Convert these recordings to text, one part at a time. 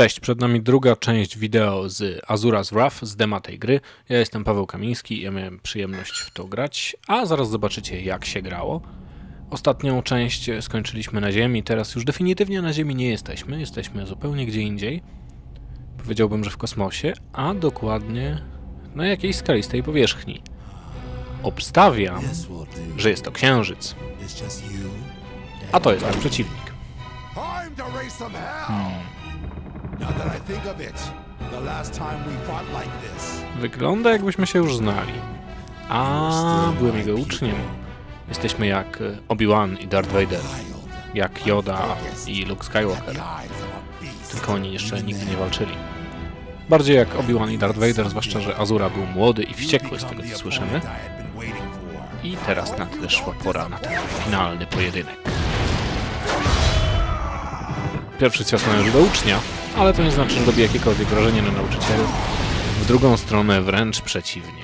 Cześć, przed nami druga część wideo z Azura's Wrath, z dema tej gry. Ja jestem Paweł Kamiński, ja miałem przyjemność w to grać, a zaraz zobaczycie jak się grało. Ostatnią część skończyliśmy na Ziemi, teraz już definitywnie na Ziemi nie jesteśmy, jesteśmy zupełnie gdzie indziej. Powiedziałbym, że w kosmosie, a dokładnie na jakiejś skalistej powierzchni. Obstawiam, że jest to Księżyc, a to jest nasz przeciwnik. Time Wygląda jakbyśmy się już znali. A byłem jego uczniem. Jesteśmy jak e, Obi-Wan i Darth Vader, jak Yoda i Luke Skywalker, tylko oni jeszcze nigdy nie walczyli. Bardziej jak Obi-Wan i Darth Vader, zwłaszcza, że Azura był młody i wściekły z tego co słyszymy. I teraz nadeszła pora na ten finalny pojedynek. Pierwszy cios należy do ucznia, ale to nie znaczy, że robi jakiekolwiek wrażenie na nauczycielu. W drugą stronę wręcz przeciwnie.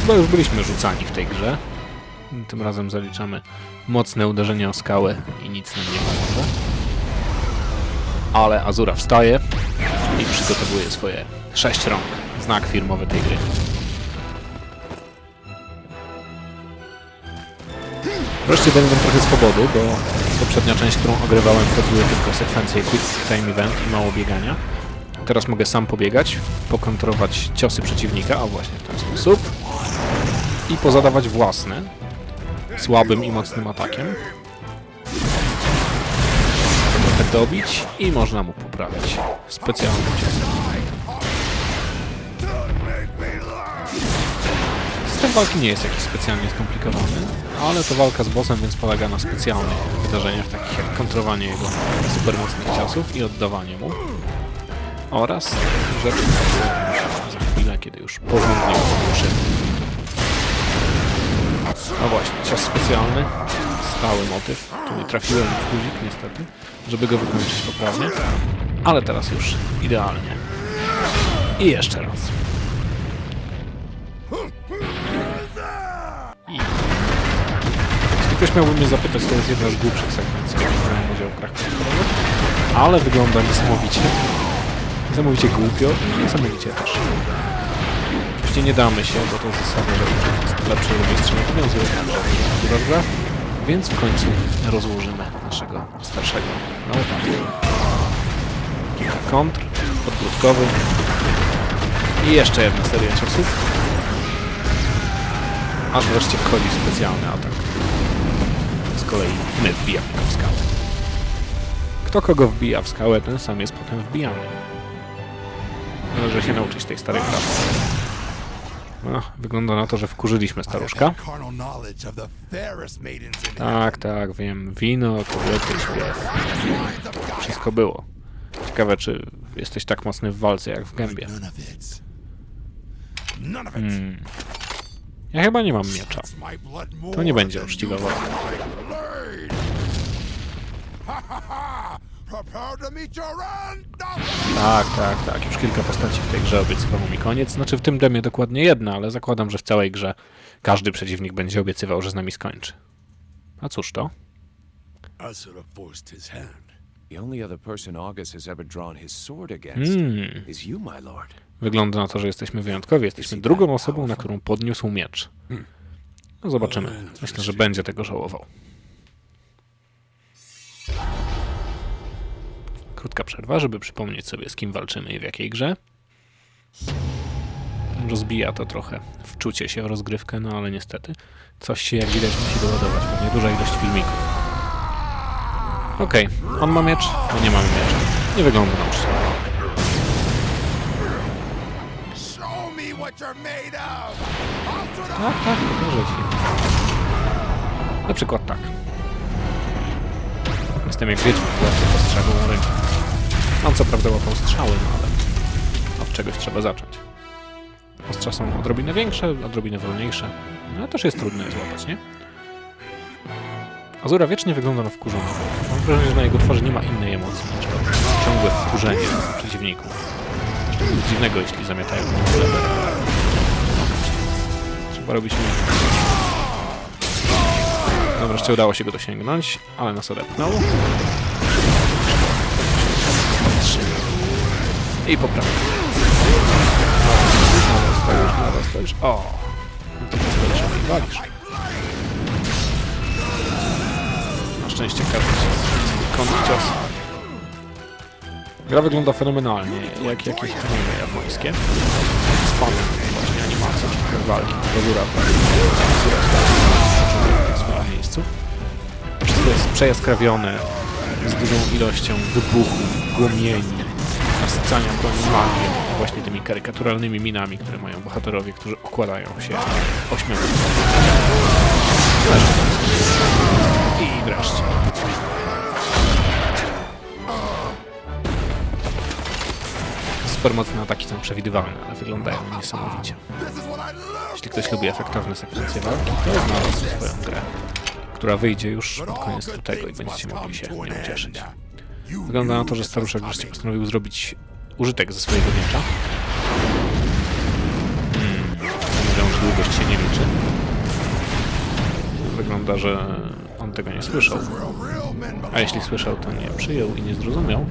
Chyba już byliśmy rzucani w tej grze. Tym razem zaliczamy mocne uderzenie o skałę i nic nam nie pomoże. Ale Azura wstaje i przygotowuje swoje sześć rąk. Znak firmowy tej gry. Wreszcie wam trochę swobody, bo poprzednia część, którą ogrywałem, były tylko sekwencje Quick Time Event i mało biegania. Teraz mogę sam pobiegać, pokontrować ciosy przeciwnika, a właśnie w ten sposób. I pozadawać własne, słabym i mocnym atakiem. Trochę dobić i można mu poprawić specjalnym ciosem. System walki nie jest jakiś specjalnie skomplikowany, ale to walka z bossem, więc polega na specjalnych wydarzeniach, takich jak kontrowanie jego super mocnych ciosów i oddawanie mu. Oraz rzeczy, które za chwilę, kiedy już porządnie ruszymy. No właśnie, cios specjalny, stały motyw. Tu nie trafiłem w guzik niestety, żeby go wykończyć poprawnie, ale teraz już idealnie. I jeszcze raz. Ktoś miałby mnie zapytać, to jest jedna z głupszych sekwencji, jakie brałem udział w grach ale wygląda niesamowicie. Niesamowicie głupio i niesamowicie też. Oczywiście nie damy się, bo to jest zasada, że jest lepszy mistrz nie powiązuje która więc w końcu rozłożymy naszego starszego na łopatę. Kilka kontr, podbródkowy i jeszcze jedna seria ciosów, aż wreszcie wchodzi specjalny atak. Z kolei my wbijamy go w skałę. Kto kogo wbija w skałę, ten sam jest potem wbijany. Należy się nauczyć tej starej pracy. No, wygląda na to, że wkurzyliśmy staruszka. Tak, tak, wiem. Wino, kobiety, śpiew. Wszystko było. Ciekawe, czy jesteś tak mocny w walce jak w gębie. Hmm. Ja chyba nie mam miecza. To nie będzie uczciwa walka. Tak, tak, tak. Już kilka postaci w tej grze obiecywało mi koniec. Znaczy w tym demie dokładnie jedna, ale zakładam, że w całej grze każdy przeciwnik będzie obiecywał, że z nami skończy. A cóż to? Hmm. Wygląda na to, że jesteśmy wyjątkowi. Jesteśmy drugą osobą, na którą podniósł miecz. No zobaczymy. Myślę, że będzie tego żałował. Krótka przerwa, żeby przypomnieć sobie, z kim walczymy i w jakiej grze. Rozbija to trochę wczucie się w rozgrywkę, no ale niestety coś się jak widać musi doładować, pewnie duża ilość filmików. Okej, on ma miecz, my nie mamy miecza. Nie wygląda na uczciwie. Tak, tak, pokażę ci. Na przykład tak. Jestem jak wiedźma, łapie postrzegłą rękę. Mam co prawda łapał strzały, no ale od czegoś trzeba zacząć. Ostrza są odrobinę większe, odrobinę wolniejsze. No też jest trudne je złapać, nie? Azura wiecznie wygląda na wkurzonego. Mam wrażenie, że na jego twarzy nie ma innej emocji niż ciągłe wkurzenie przeciwników. Jeszcze nic dziwnego, jeśli zamiatają mu Trzeba robić mniej. No wreszcie udało się go dosięgnąć, ale nas odepnął. I poprawię. Nadal stoisz, nadal stoisz. O! No to będziesz i walisz. Na szczęście każdy się z kąt cios. Gra wygląda fenomenalnie, jak jakieś anime japońskie. Z walki. Rozura, rozura w swoim miejscu. Wszystko jest przejaskrawione z dużą ilością wybuchów, głomieni, nasycania broni właśnie tymi karykaturalnymi minami, które mają bohaterowie, którzy okładają się ośmioma. I wreszcie. Super mocne ataki są przewidywalne, ale wyglądają niesamowicie. Jeśli ktoś lubi efektowne sekwencje walki, to znalazł swoją grę, która wyjdzie już pod koniec lutego i będziecie mogli się nią cieszyć. Wygląda na to, że staruszek wreszcie postanowił zrobić użytek ze swojego miecza. Hmm, że długość się nie liczy. Wygląda, że on tego nie słyszał. A jeśli słyszał, to nie przyjął i nie zrozumiał,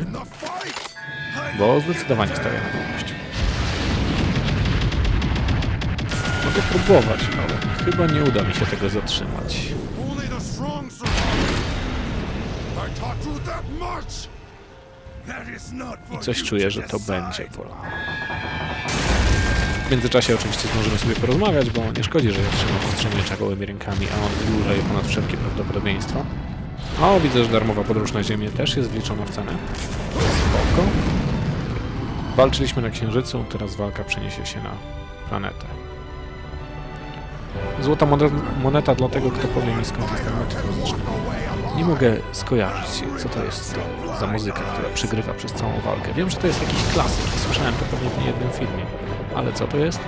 bo zdecydowanie stawia na długość. Mogę próbować, ale chyba nie uda mi się tego zatrzymać. I Coś czuję, że to będzie bolało. W międzyczasie oczywiście zdążymy sobie porozmawiać, bo nie szkodzi, że ja trzymam ostrze miecza gołymi rękami, a on wydłuża je ponad wszelkie prawdopodobieństwo. O, widzę, że darmowa podróż na Ziemię też jest wliczona w cenę. Spoko. Walczyliśmy na Księżycu, teraz walka przeniesie się na planetę. Złota mone- moneta dla tego, kto powie mi skąd jest ten motyw muzyczny. Nie mogę skojarzyć, co to jest za muzyka, która przygrywa przez całą walkę. Wiem, że to jest jakiś klasyk, słyszałem to pewnie w niejednym filmie. Ale co to jest?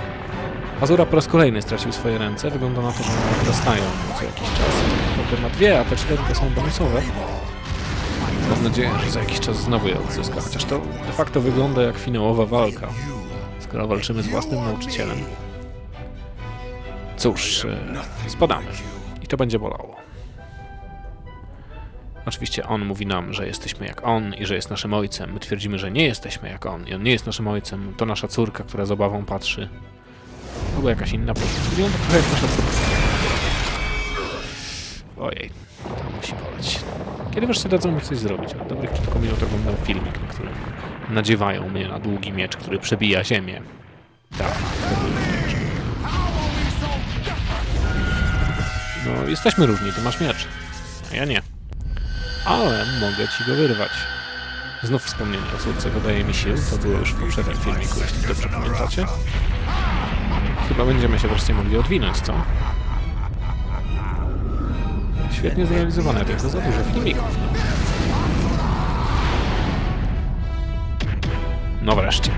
Azura po raz kolejny stracił swoje ręce. Wygląda na to, że one wrastają co jakiś czas. Potem ma dwie, a te cztery to są bonusowe. Mam nadzieję, że za jakiś czas znowu je odzyska, chociaż to de facto wygląda jak finałowa walka, skoro walczymy z własnym nauczycielem. Cóż, e, spadamy. I to będzie bolało. Oczywiście on mówi nam, że jesteśmy jak on i że jest naszym ojcem. My twierdzimy, że nie jesteśmy jak on i on nie jest naszym ojcem. To nasza córka, która z obawą patrzy. Albo jakaś inna postać. Trochę jak nasza córka. Ojej, to musi boleć. Kiedy wreszcie dadzą mi coś zrobić? Od dobrych kilku minut oglądam filmik, na którym nadziewają mnie na długi miecz, który przebija ziemię. Tak, No, jesteśmy różni, ty masz miecz, a ja nie. Ale mogę ci go wyrwać. Znów wspomnienie o córce dodaje mi sił, to było już w poprzednim filmiku, jeśli dobrze pamiętacie. Chyba będziemy się wreszcie mogli odwinąć, co? Świetnie zrealizowane, tylko za dużo filmików. No wreszcie.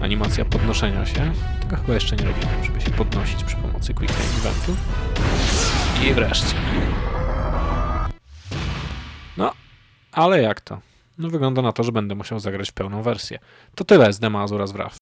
Animacja podnoszenia się. Tego chyba jeszcze nie robiłem, żeby się podnosić przy pomocy Quick Time Eventu. I wreszcie. No, ale jak to? No wygląda na to, że będę musiał zagrać pełną wersję. To tyle z Dema Azura z Wrath.